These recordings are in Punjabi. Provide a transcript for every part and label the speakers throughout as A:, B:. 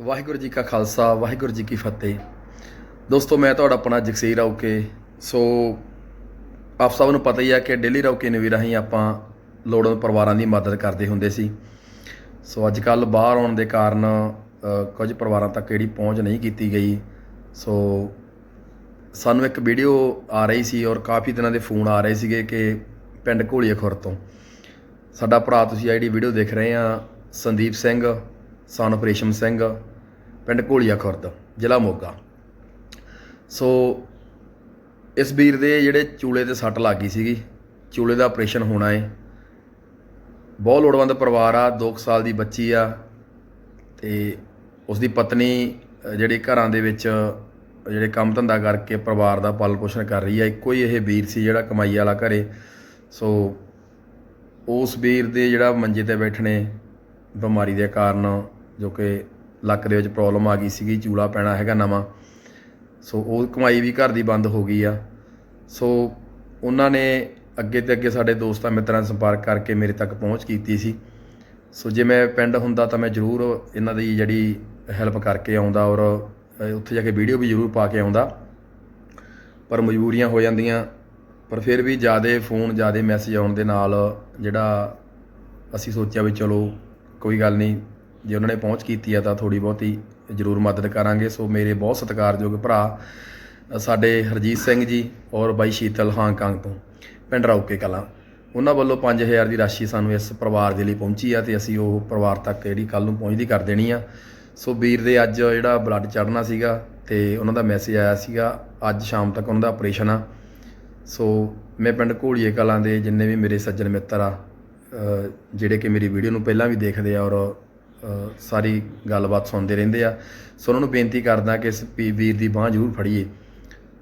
A: ਵਾਹਿਗੁਰੂ ਜੀ ਕਾ ਖਾਲਸਾ, ਵਾਹਿਗੁਰੂ ਜੀ ਕੀ ਫਤਿਹ। ਦੋਸਤੋ, ਮੈਂ ਤੁਹਾਡਾ ਆਪਣਾ ਜਗਸੀਰ ਰੌਕੇ। ਸੋ, ਆਪ ਸਭ ਨੂੰ ਪਤਾ ਹੀ ਆ ਕਿ ਡੇਲੀ ਰੌਕੇ ਨੇ ਵੀ ਰਾਹੀਂ ਆਪਾਂ ਲੋੜਵੰਦ ਪਰਿਵਾਰਾਂ ਦੀ ਮਦਦ ਕਰਦੇ ਹੁੰਦੇ ਸੀ। ਸੋ, ਅੱਜ ਕੱਲ ਬਾਹਰ ਆਉਣ ਦੇ ਕਾਰਨ ਕੁਝ ਪਰਿਵਾਰਾਂ ਤੱਕ ਜਿਹੜੀ ਪਹੁੰਚ ਨਹੀਂ ਕੀਤੀ ਗਈ। ਸੋ, ਸਾਨੂੰ ਇੱਕ ਵੀਡੀਓ ਆ ਰਹੀ ਸੀ ਔਰ ਕਾਫੀ ਦਿਨਾਂ ਦੇ ਫੋਨ ਆ ਰਹੇ ਸੀਗੇ ਕਿ ਪਿੰਡ ਘੋਲੀਏ ਖੁਰ ਤੋਂ। ਸਾਡਾ ਭਰਾ ਤੁਸੀਂ ਆਹ ਜਿਹੜੀ ਵੀਡੀਓ ਦੇਖ ਰਹੇ ਆ, ਸੰਦੀਪ ਸਿੰਘ। ਸਨ of ਰੇਸ਼ਮ ਸਿੰਘ ਪਿੰਡ ਘੋਲੀਆ ਖੁਰਦ ਜ਼ਿਲ੍ਹਾ ਮੋਗਾ। ਸੋ ਇਸ ਵੀਰ ਦੇ ਜਿਹੜੇ ਚੂਲੇ ਤੇ ਸੱਟ ਲੱਗ ਗਈ ਸੀਗੀ ਚੂਲੇ ਦਾ ਆਪਰੇਸ਼ਨ ਹੋਣਾ ਏ। ਬਹੁਤ ਲੋੜਵੰਦ ਪਰਿਵਾਰ ਆ 2 ਸਾਲ ਦੀ ਬੱਚੀ ਆ ਤੇ ਉਸ ਦੀ ਪਤਨੀ ਅ, ਜਿਹੜੀ ਘਰਾਂ ਦੇ ਵਿੱਚ ਜਿਹੜੇ ਕੰਮ ਧੰਦਾ ਕਰਕੇ ਪਰਿਵਾਰ ਦਾ ਪਾਲਣ ਪੋਸ਼ਣ ਕਰ ਰਹੀ ਆ ਇੱਕੋ ਹੀ ਇਹ ਵੀਰ ਸੀ ਜਿਹੜਾ ਕਮਾਈ ਵਾਲਾ ਘਰੇ। ਸੋ ਉਸ ਵੀਰ ਦੇ ਜਿਹੜਾ ਮੰਜੇ ਤੇ ਬੈਠਣੇ ਬਿਮਾਰੀ ਦੇ ਕਾਰਨ ਜੋ ਕਿ ਲੱਕ ਦੇ ਵਿੱਚ ਪ੍ਰੋਬਲਮ ਆ ਗਈ ਸੀਗੀ, ਚੂਲਾ ਪੈਣਾ ਹੈਗਾ ਨਵਾਂ। ਸੋ ਉਹ ਕਮਾਈ ਵੀ ਘਰ ਦੀ ਬੰਦ ਹੋ ਗਈ ਆ। ਸੋ ਉਹਨਾਂ ਨੇ ਅੱਗੇ ਤੇ ਅੱਗੇ ਸਾਡੇ ਦੋਸਤਾਂ ਮਿੱਤਰਾਂ ਨਾਲ ਸੰਪਰਕ ਕਰਕੇ ਮੇਰੇ ਤੱਕ ਪਹੁੰਚ ਕੀਤੀ ਸੀ। ਸੋ ਜੇ ਮੈਂ ਪਿੰਡ ਹੁੰਦਾ ਤਾਂ ਮੈਂ ਜ਼ਰੂਰ ਇਹਨਾਂ ਦੀ ਜਿਹੜੀ ਹੈਲਪ ਕਰਕੇ ਆਉਂਦਾ ਔਰ ਉੱਥੇ ਜਾ ਕੇ ਵੀਡੀਓ ਵੀ ਜ਼ਰੂਰ ਪਾ ਕੇ ਆਉਂਦਾ। ਪਰ ਮਜਬੂਰੀਆਂ ਹੋ ਜਾਂਦੀਆਂ। ਪਰ ਫਿਰ ਵੀ ਜਿਆਦੇ ਫੋਨ ਜਿਆਦੇ ਮੈਸੇਜ ਆਉਣ ਦੇ ਨਾਲ ਜਿਹੜਾ ਅਸੀਂ ਸੋਚਿਆ ਵੀ ਚਲੋ, ਕੋਈ ਗੱਲ ਨਹੀਂ ਜੇ ਉਹਨਾਂ ਨੇ ਪਹੁੰਚ ਕੀਤੀ ਆ ਤਾਂ ਥੋੜੀ ਬਹੁਤੀ ਜ਼ਰੂਰ ਮਦਦ ਕਰਾਂਗੇ। ਸੋ ਮੇਰੇ ਬਹੁਤ ਸਤਿਕਾਰਯੋਗ ਭਰਾ, ਸਾਡੇ ਹਰਜੀਤ ਸਿੰਘ ਜੀ ਔਰ ਬਾਈ ਸ਼ੀਤਲ ਹਾਂਗਕਾਂਗ ਤੋਂ, ਪਿੰਡ ਰੌਕੇ ਕਲਾਂ। ਉਹਨਾਂ ਵੱਲੋਂ 5000 ਦੀ ਰਾਸ਼ੀ ਸਾਨੂੰ ਇਸ ਪਰਿਵਾਰ ਦੇ ਲਈ ਪਹੁੰਚੀ ਆ ਤੇ ਅਸੀਂ ਉਹ ਪਰਿਵਾਰ ਤੱਕ ਜਿਹੜੀ ਕੱਲ ਨੂੰ ਪਹੁੰਚਦੀ ਕਰ ਦੇਣੀ ਆ। ਸੋ ਵੀਰ ਦੇ ਅੱਜ ਜਿਹੜਾ ਬਲੱਡ ਚੜਨਾ ਸੀਗਾ ਤੇ ਉਹਨਾਂ ਦਾ ਮੈਸੇਜ ਆਇਆ ਸੀਗਾ, ਅੱਜ ਸ਼ਾਮ ਤੱਕ ਉਹਨਾਂ ਦਾ ਆਪਰੇਸ਼ਨ ਆ। ਸੋ ਮੈਂ ਪਿੰਡ ਘੋਲੀਏ ਕਲਾਂ ਦੇ ਜਿੰਨੇ ਵੀ ਮੇਰੇ ਸੱਜਣ ਮਿੱਤਰ ਆ ਜਿਹੜੇ ਕਿ ਮੇਰੀ ਵੀਡੀਓ ਨੂੰ ਪਹਿਲਾਂ ਵੀ ਦੇਖਦੇ ਆ ਔਰ ਸਾਰੀ ਗੱਲਬਾਤ ਸੁਣਦੇ ਰਹਿੰਦੇ ਆ। ਸੋ ਉਹਨਾਂ ਨੂੰ ਬੇਨਤੀ ਕਰਦਾ ਕਿ ਇਸ ਵੀਰ ਦੀ ਬਾਹ ਜ਼ਰੂਰ ਫੜੀਏ।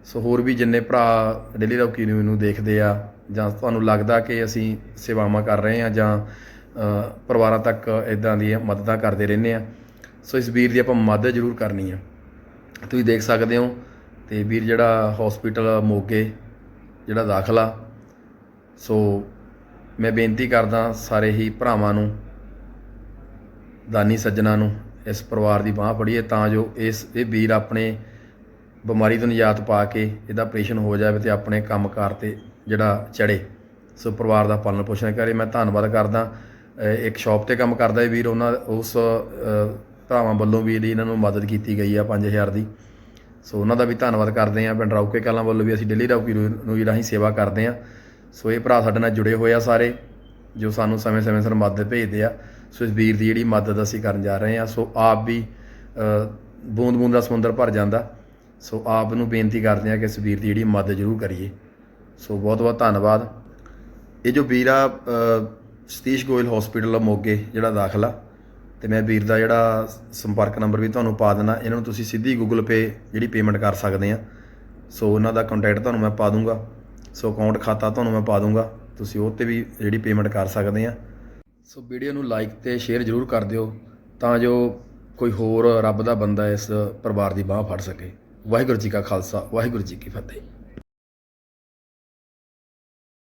A: ਸੋ ਹੋਰ ਵੀ ਜਿੰਨੇ ਭਰਾ ਡੇਲੀ ਰੌਕੀ ਨਿਊਜ਼ ਨੂੰ ਦੇਖਦੇ ਆ, ਜਾਂ ਤੁਹਾਨੂੰ ਲੱਗਦਾ ਕਿ ਅਸੀਂ ਸੇਵਾਵਾਂ ਕਰ ਰਹੇ ਆ, ਜਾਂ ਪਰਿਵਾਰਾਂ ਤੱਕ ਇਦਾਂ ਦੀਆਂ ਮਦਦਾਂ ਕਰਦੇ ਰਹਿੰਦੇ ਆ, ਸੋ ਇਸ ਵੀਰ ਦੀ ਆਪਾਂ ਮਦਦ ਜ਼ਰੂਰ ਕਰਨੀ ਆ। ਤੁਸੀਂ ਦੇਖ ਸਕਦੇ ਹੋ ਤੇ ਵੀਰ ਜਿਹੜਾ ਹਸਪੀਟਲ ਮੋਗੇ ਜਿਹੜਾ ਦਾਖਲਾ। ਸੋ ਮੈਂ ਬੇਨਤੀ ਕਰਦਾ ਸਾਰੇ ਹੀ ਭਰਾਵਾਂ ਨੂੰ ਦਾਨੀ ਸੱਜਣਾ ਨੂੰ ਇਸ ਪਰਿਵਾਰ ਦੀ ਬਾਹ ਫੜੀਏ ਤਾਂ ਜੋ ਇਸ ਇਹ ਵੀਰ ਆਪਣੇ ਬਿਮਾਰੀ ਤੋਂ ਨਿਜਾਤ ਪਾ ਕੇ ਇਹਦਾ ਆਪਰੇਸ਼ਨ ਹੋ ਜਾਵੇ ਤੇ ਆਪਣੇ ਕੰਮਕਾਰ ਤੇ ਜਿਹੜਾ ਚੜੇ ਸੋ ਪਰਿਵਾਰ ਦਾ ਪਾਲਣ ਪੋਸ਼ਣ ਕਰੇ। ਮੈਂ ਧੰਨਵਾਦ ਕਰਦਾ। ਇੱਕ ਸ਼ਾਪ ਤੇ ਕੰਮ ਕਰਦਾ ਇਹ ਵੀਰ। ਉਹਨਾਂ ਉਸ ਭਰਾਵਾਂ ਵੱਲੋਂ ਵੀ ਇਹਦੀ ਇਹਨਾਂ ਨੂੰ ਮਦਦ ਕੀਤੀ ਗਈ ਆ 5000 ਦੀ। ਸੋ ਉਹਨਾਂ ਦਾ ਵੀ ਧੰਨਵਾਦ ਕਰਦੇ ਆ ਪਿੰਡ ਰੌਕੇ ਕਲਾਂ ਵੱਲੋਂ ਵੀ ਅਸੀਂ ਡੇਲੀ ਰੌਕੀ ਨੂੰ ਵੀ ਰਾਹੀਂ ਸੇਵਾ ਕਰਦੇ ਆ ਸੋ ਇਹ ਭਰਾ ਸਾਡੇ ਨਾਲ ਜੁੜੇ ਹੋਏ ਆ ਸਾਰੇ, ਜੋ ਸਾਨੂੰ ਸਮੇਂ-ਸਮੇਂ ਸਿਰ ਮਦਦ ਭੇਜਦੇ ਆ। ਸੋ ਇਸ ਵੀਰ ਦੀ ਜਿਹੜੀ ਮਦਦ ਅਸੀਂ ਕਰਨ ਜਾ ਰਹੇ ਹਾਂ, ਸੋ ਆਪ ਵੀ ਬੂੰਦ ਬੂੰਦ ਦਾ ਸਮੁੰਦਰ ਭਰ ਜਾਂਦਾ। ਸੋ ਆਪ ਨੂੰ ਬੇਨਤੀ ਕਰਦੇ ਹਾਂ ਕਿ ਇਸ ਵੀਰ ਦੀ ਜਿਹੜੀ ਮਦਦ ਜ਼ਰੂਰ ਕਰੀਏ। ਸੋ ਬਹੁਤ ਬਹੁਤ ਧੰਨਵਾਦ। ਇਹ ਜੋ ਵੀਰ ਆ ਸਤੀਸ਼ ਗੋਇਲ ਹਸਪੀਟਲ ਮੋਗੇ, ਜਿਹੜਾ ਦਾਖਲਾ, ਤੇ ਮੈਂ ਵੀਰ ਦਾ ਜਿਹੜਾ ਸੰਪਰਕ ਨੰਬਰ ਵੀ ਤੁਹਾਨੂੰ ਪਾ ਦੇਣਾ ਇਹਨਾਂ ਨੂੰ ਤੁਸੀਂ ਸਿੱਧੀ ਗੂਗਲ ਪੇ ਜਿਹੜੀ ਪੇਮੈਂਟ ਕਰ ਸਕਦੇ ਆ ਸੋ ਉਹਨਾਂ ਦਾ ਕੰਟੈਕਟ ਤੁਹਾਨੂੰ ਮੈਂ ਪਾ ਦੂੰਗਾ। ਸੋ ਅਕਾਊਂਟ ਖਾਤਾ ਤੁਹਾਨੂੰ ਮੈਂ ਪਾ ਦੂੰਗਾ। ਤੁਸੀਂ ਉਹ ਤੇ ਵੀ ਜਿਹੜੀ ਪੇਮੈਂਟ ਕਰ ਸਕਦੇ ਆ ਸੋ ਵੀਡੀਓ ਨੂੰ ਲਾਈਕ ਤੇ ਸ਼ੇਅਰ ਜ਼ਰੂਰ ਕਰ ਦਿਓ ਤਾਂ ਜੋ ਕੋਈ ਹੋਰ ਰੱਬ ਦਾ ਬੰਦਾ ਇਸ ਪਰਿਵਾਰ ਦੀ ਬਾਹ ਫੜ ਸਕੇ। ਵਾਹਿਗੁਰੂ ਜੀ ਕਾ ਖਾਲਸਾ, ਵਾਹਿਗੁਰੂ ਜੀ ਕੀ ਫਤਿਹ।